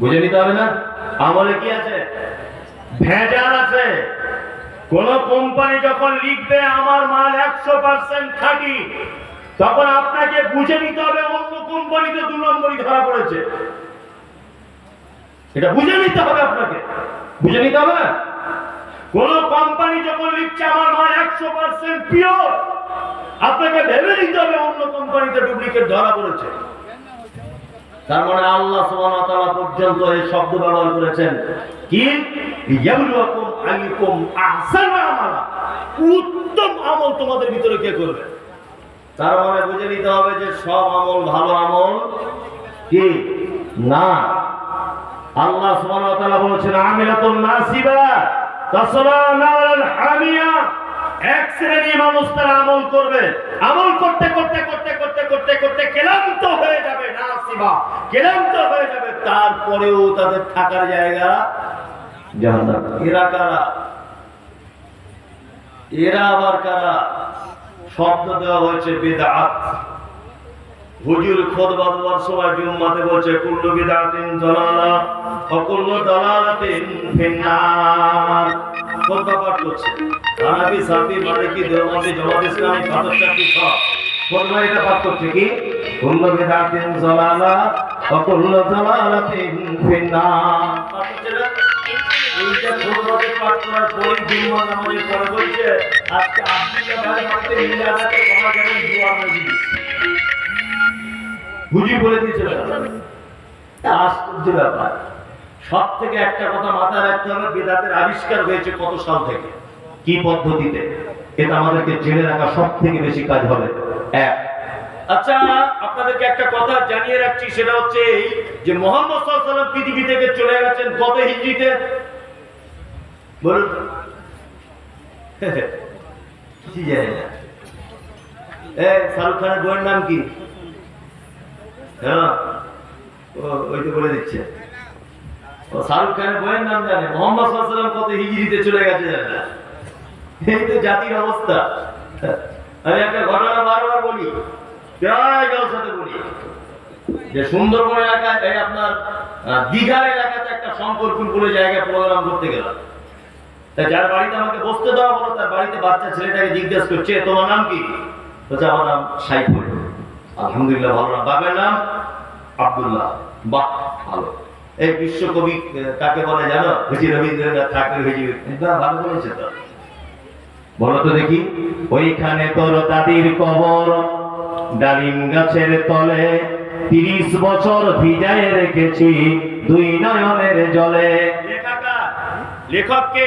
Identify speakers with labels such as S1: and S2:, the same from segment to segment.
S1: বুঝে নিতে হবে না? আমলে কি আছে? ভেজাল আছে। কোন কোম্পানি যখন লিখবে, আমার মাল একশো পার্সেন্ট খাঁটি তখন আপনাকে বুঝে নিতে হবে অন্য কোম্পানিতে দু নম্বরই ধরা পড়েছে। এটা বুঝে নিতে হবে আপনাকে। বুঝে নিতে হবে কোন কোম্পানি যখন লিখছে, আমার মাল একশো পার্সেন্ট পিওর আপনাকে ভেবে নিতে হবে অন্য কোম্পানিতে ডুপ্লিকেট ধরা পড়েছে। তার মানে আল্লাহ সুবহানাহু পর্যন্ত এই শব্দ ব্যবহার করেছেন। কি? ইয়াবলুকুম আইকুম আহসানু আমালা। উত্তম আমল তোমাদের ভিতরে কে করবে? তার মানে বুঝে নিতে হবে যে সব আমল ভালো আমল কি? না। আল্লাহ সুবহানাহু ওয়া তাআলা বলেছেন, আমিলাতুন নাসিবা তাসলা নারাল হামিয়া। এক শ্রেণি মানুষ তারা আমল করবে। আমল করতে করতে করতে করতে করতে করতে ক্লান্ত হয়ে যাবে নাসিবা। ক্লান্ত হয়ে যাবে তারপরেও তাদের থাকার জায়গা এরা কারা? এরা আবার কারা? শব্দ দেওয়া হয়েছে বেদাত। হুজুর খুতবা দেওয়ার সময় জুম্মাতে বলছে কুল্লু বিদাতিন দালালা ওয়া কুল্লু দালালাতিন ফিন্নার। খুতবা পাঠ করছে। হানাফি সাফি, মালিকি, দেওবন্দি, জামাত ইসলামী ফাতরশাফি সব। খুতবা এটা পাঠ করছে কি? কুল্লু বিদাতিন দালালা ওয়া কুল্লু দালালাতিন ফিন্নার আজকে আব্দুল্লাহ বলে দিয়েছিল আশ্চর্য ব্যাপার। সব থেকে একটা কথা মাথায় রাখতে হবে, বেদাতের আবিষ্কার হয়েছে কত সাল থেকে? কি পদ্ধতিতে? এটা আমাদেরকে জেনে রাখা সব থেকে বেশি কাজ হবে। এক। আচ্ছা আপনাদেরকে একটা কথা জানিয়ে রাখছি, সেটা হচ্ছে এই যে মোহাম্মদ ওয়াসাল্লাম পৃথিবী থেকে চলে গেছেন কত হিজরিতে বলুন। কি জানি না। এ, শাহরুখ খানের বইয়ের নাম কি? হ্যাঁ ওই তো বলে দিচ্ছে। শাহরুখ খানের বইয়ের নাম জানে, মোহাম্মদ কত হিজড়িতে চলে গেছে এই তো জাতির অবস্থা। আমি একটা ঘটনা বারবার বলি, প্রায় সাথে বলি। যে সুন্দরবন এলাকায়, এই আপনার দীঘার এলাকাতে একটা শঙ্করপুর বলে জায়গায় প্রোগ্রাম করতে গেলাম। তা যার বাড়িতে আমাকে বসতে দেওয়া হলো, তার বাড়িতে বাচ্চা ছেলেটাকে জিজ্ঞেস করছে, তোমার নাম কি? বলছে, আমার নাম সাইফুল। আলহামদুলিল্লাহ, ভালো নাম। বাপের নাম আব্দুল্লাহ। বাহ, ভালো। এই বিশ্বকবি কাকে বলে জানো? হুজি রবীন্দ্রনাথ ঠাকুর হুজি বাহ, ভালো বলেছে তো। বলো তো দেখি ওইখানে তোর দাদির কবর ডালিম গাছের তলে তিরিশ বছর ভিজায় রেখেছি দুই নয়নের জলে। লেখককে?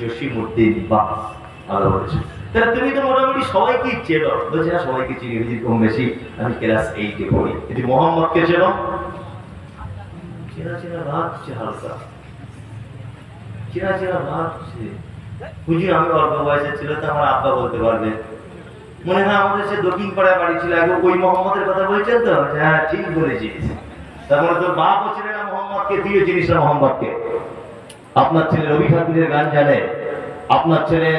S1: জসিমুদ্দিন বাস ভালো বলেছে। তাহলে তুমি তো মোটামুটি সবাইকে চেনো। বলছে না সবাইকে চিনি কম বেশি। আমি ক্লাস এইটে পড়ি। এটি মোহাম্মদকে চেনো? চেনা অল্প বয়সের ছিল, তো বলতে পারবে। মনে হয় আমাদের দক্ষিণ পাড়ায় বাড়ি ছিল আগে ওই কথা তো? হ্যাঁ ঠিক বলেছিস। তারপরে তোর বাপও ছিল না না আপনার ছেলে রবি ঠাকুরের গান জানে। আপনার ছেলে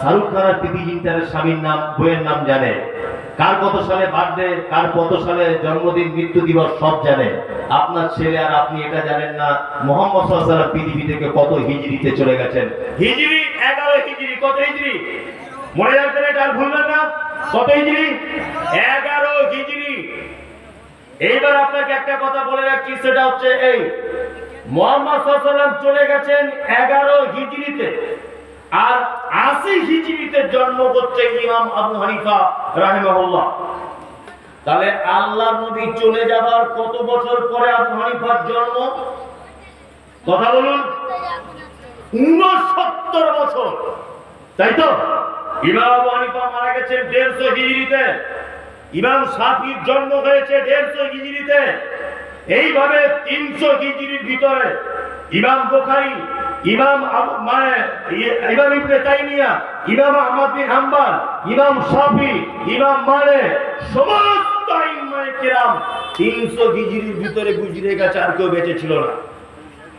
S1: শাহরুখ খানের প্রীতি জিন্টারের স্বামীর নাম, বইয়ের নাম জানে। কার কত সালে বার্থডে, কার কত সালে জন্মদিন, মৃত্যু দিবস, সব জানে। আপনার ছেলে আর আপনি এটা জানেন না। মোহাম্মদ সাল্লাল্লাহু পৃথিবী থেকে কত হিজরিতে চলে গেছেন। হিজরি এগারো হিজরি কত হিজরি মনে রাখবেন এটা আর ভুলবেন না। কত হিজরি এগারো হিজরি এইবার আপনাকে একটা কথা বলে রাখছি, সেটা হচ্ছে এই, মোহাম্মদ সাল্লাম চলে গেছেন এগারো হিজড়িতে। আর আশি হিজড়িতে জন্ম করছে ইমাম আবু হানিফা। তাহলে আল্লাহ নবী চলে যাবার কত বছর পরে আবু হানিফার জন্ম? কথা বলুন। উনসত্তর বছর। তাই তো? ইমাম আবু হানিফা মারা গেছেন দেড়শো হিজড়িতে। ইমাম শাফির জন্ম হয়েছে দেড়শো হিজড়িতে। এইভাবে তিনশো হিজড়ির ভিতরে ইমাম বোখারি ইমাম মানে ই- ইমাম ইবনে তাইমিয়া, ইমাম আহমদ বিন হাম্বল, ইমাম শাফি, ইমাম মানে সমস্ত ইমামে কিরাম তিনশো হিজড়ির ভিতরে গুজরে গেছে, আর কেউ বেঁচে ছিল না।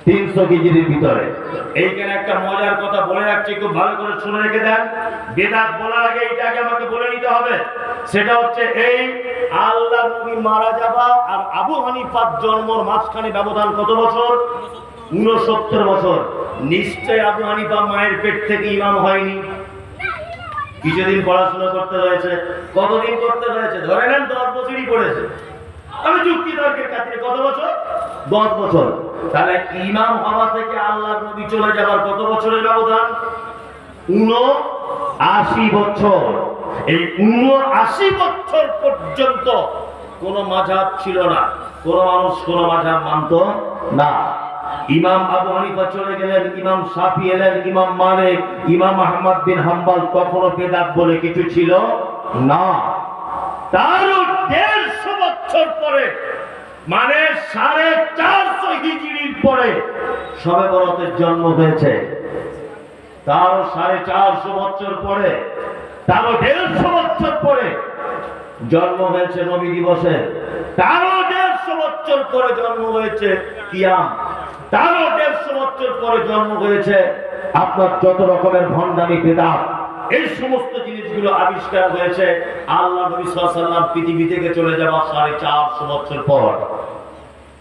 S1: তিনশো কেজির ভিতরে। এইখানে একটা মজার কথা বলে রাখছি, খুব ভালো করে শুনে রেখে দেন। বেদাত বলার আগে এইটাকে আমাকে বলে নিতে হবে। সেটা হচ্ছে এই, আল্লাহ নবী মারা যাবা আর আবু হানিফার জন্মর মাঝখানে ব্যবধান কত বছর? উনসত্তর বছর। নিশ্চয় আবু হানিফা মায়ের পেট থেকে ইমাম হয়নি। কিছুদিন পড়াশোনা করতে হয়েছে কতদিন করতে হয়েছে ধরে নেন দশ বছরই পড়েছে। আমি যুক্তি তর্কের খাতিরে, কত বছর? দশ বছর। তাহলে ইমাম হওয়া থেকে আল্লাহ নবী চলে যাবার কত বছরের ব্যবধান? উন আশি বছর। এই উন আশি বছর পর্যন্ত কোন মাঝাব ছিল না। কোন মানুষ কোন মাঝাব মানত না। ইমাম আবু হানিফা চলে গেলেন, ইমাম সাফি এলেন, ইমাম মালিক, ইমাম আহমদ বিন হাম্বাল কখনো বেদাত বলে কিছু ছিল না। তারও দেড়শো বছর পরে মানে সাড়ে চারশো হিজড়ির পরে সবে বরতের জন্ম হয়েছে। তারও সাড়ে চারশো বছর পরে, তারও দেড়শো বছর পরে জন্ম হয়েছে নবী দিবসে। তারও দেড়শো বছর পরে জন্ম হয়েছে কিয়াম তারও দেড়শো বছর পরে জন্ম হয়েছে। আপনার যত রকমের ভণ্ডামি, বেদাত, এই সমস্ত জিনিসগুলো আবিষ্কার হয়েছে। আল্লাহ নবী ওয়াসাল্লাম পৃথিবী থেকে চলে যাওয়া সাড়ে চারশো বছর পর।